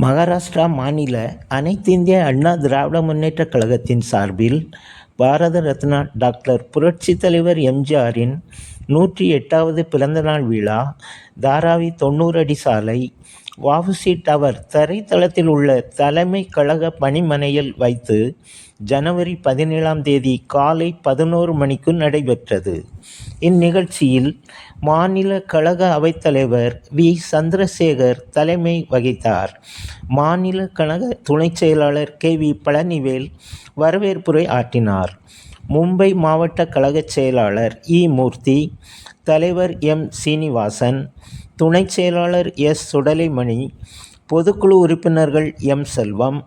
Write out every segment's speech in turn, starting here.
மகாராஷ்டிரா மாநில அனைத்திந்திய அண்ணா திராவிட முன்னேற்றக் கழகத்தின் சார்பில் பாரத ரத்னா டாக்டர் புரட்சி தலைவர் எம்ஜிஆரின் நூற்றி எட்டாவது பிறந்தநாள் விழா தாராவி தொண்ணூறு அடி சாலை வஉசி டவர் தரைத்தளத்தில் உள்ள தலைமை கழக பணிமனையில் வைத்து ஜனவரி பதினேழாம் தேதி காலை பதினோரு மணிக்கு நடைபெற்றது. இந்நிகழ்ச்சியில் மாநில கழக அவைத்தலைவர் வி. சந்திரசேகர் தலைமை வகித்தார். மாநில கழக துணைச் செயலாளர் கே. வி. பழனிவேல் வரவேற்புரை ஆற்றினார். மும்பை மாவட்ட கழகச் செயலாளர் இ. மூர்த்தி தலைவர் எம். சீனிவாசன் துணைச் செயலாளர் எஸ். சுடலைமணி பொதுக்குழு உறுப்பினர்கள் M. Selvam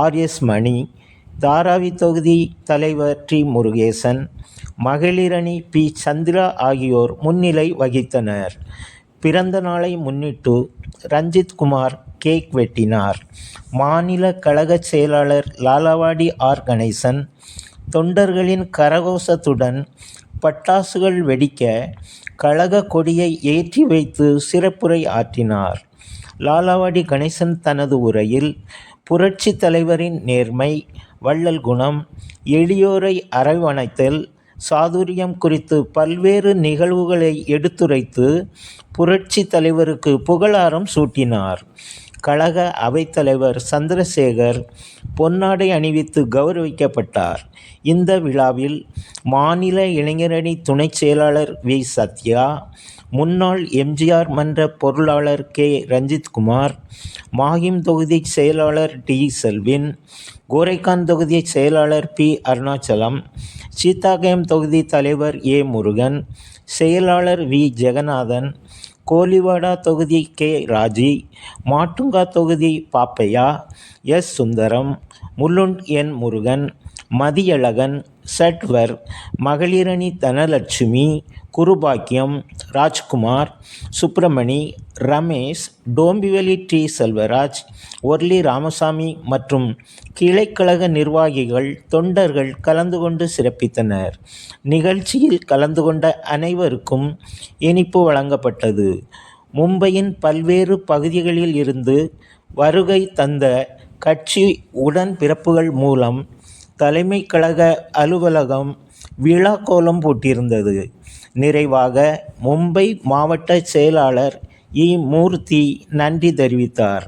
R. S. Mani Dharavi தொகுதி தலைவர் டி. முருகேசன் மகளிரணி பி. சந்திரா ஆகியோர் முன்னிலை வகித்தனர். பிறந்த நாளை முன்னிட்டு ரஞ்சித் குமார் கேக் வெட்டினார். மாநில கழகச் செயலாளர் லாலவாடி ஆர். கணேசன் தொண்டர்களின் கரகோஷத்துடன் பட்டாசுகள் வெடிக்க கழக கொடியை ஏற்றி வைத்து சிறப்புரை ஆற்றினார். லாலாவாடி கணேசன் தனது உரையில் புரட்சி தலைவரின் நேர்மை வள்ளல் குணம் எளியோரை அரவணைத்தல் சாதுரியம் குறித்து பல்வேறு நிகழ்வுகளை எடுத்துரைத்து புரட்சித் தலைவருக்கு புகழாரம் சூட்டினார். கழக அவைத்தலைவர் சந்திரசேகர் பொன்னாடை அணிவித்து கௌரவிக்கப்பட்டார். இந்த விழாவில் மாநில இளைஞரணி துணைச் செயலாளர் வி. சத்யா முன்னாள் எம்ஜிஆர் மன்ற பொருளாளர் கே. ரஞ்சித்குமார் மாகிம் தொகுதி செயலாளர் டி. செல்வின் கோரைக்கான் தொகுதி செயலாளர் பி. அருணாச்சலம் சீத்தாகயம் தொகுதி தலைவர் ஏ. முருகன் செயலாளர் வி. ஜெகநாதன் கோலிவாடா தொகுதி கே ராஜி மாட்டுங்கா தொகுதி பாப்பையா எஸ் சுந்தரம் முல்லுண்ட் என் முருகன் மதியழகன் சட்வர் மகளிரணி தனலட்சுமி குருபாக்கியம் ராஜ்குமார் சுப்பிரமணி ரமேஷ் டோம்பிவலி டி. செல்வராஜ் ஒர்லி ராமசாமி மற்றும் கிளைக்கழக நிர்வாகிகள் தொண்டர்கள் கலந்து கொண்டு சிறப்பித்தனர். நிகழ்ச்சியில் கலந்து கொண்ட அனைவருக்கும் இனிப்பு வழங்கப்பட்டது. மும்பையின் பல்வேறு பகுதிகளில் இருந்து வருகை தந்த கட்சி உடன்பிறப்புகள் மூலம் தலைமை கழக அலுவலகம் விழா கோலம் போட்டிருந்தது. நிறைவாக மும்பை மாவட்ட செயலாளர் இ. மூர்த்தி நன்றி தெரிவித்தார்.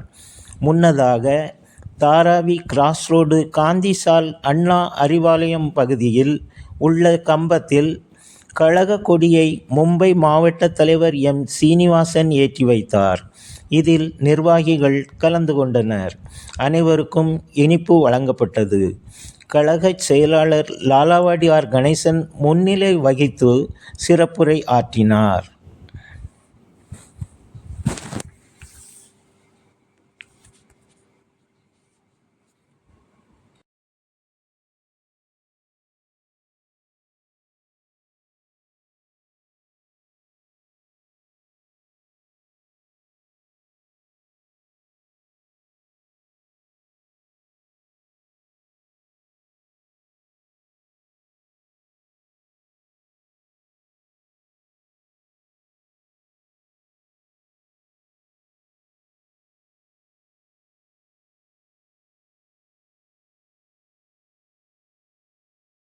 முன்னதாக தாராவி கிராஸ் ரோடு காந்திசால் அண்ணா அறிவாலயம் பகுதியில் உள்ள கம்பத்தில் கழக கொடியை மும்பை மாவட்ட தலைவர் எம். சீனிவாசன் ஏற்றி வைத்தார். இதில் நிர்வாகிகள் கலந்து கொண்டனர். அனைவருக்கும் இனிப்பு வழங்கப்பட்டது. கழகச் செயலாளர் லாலாவாடி ஆர் கணேசன் முன்னிலை வகித்து சிறப்புரை ஆற்றினார்.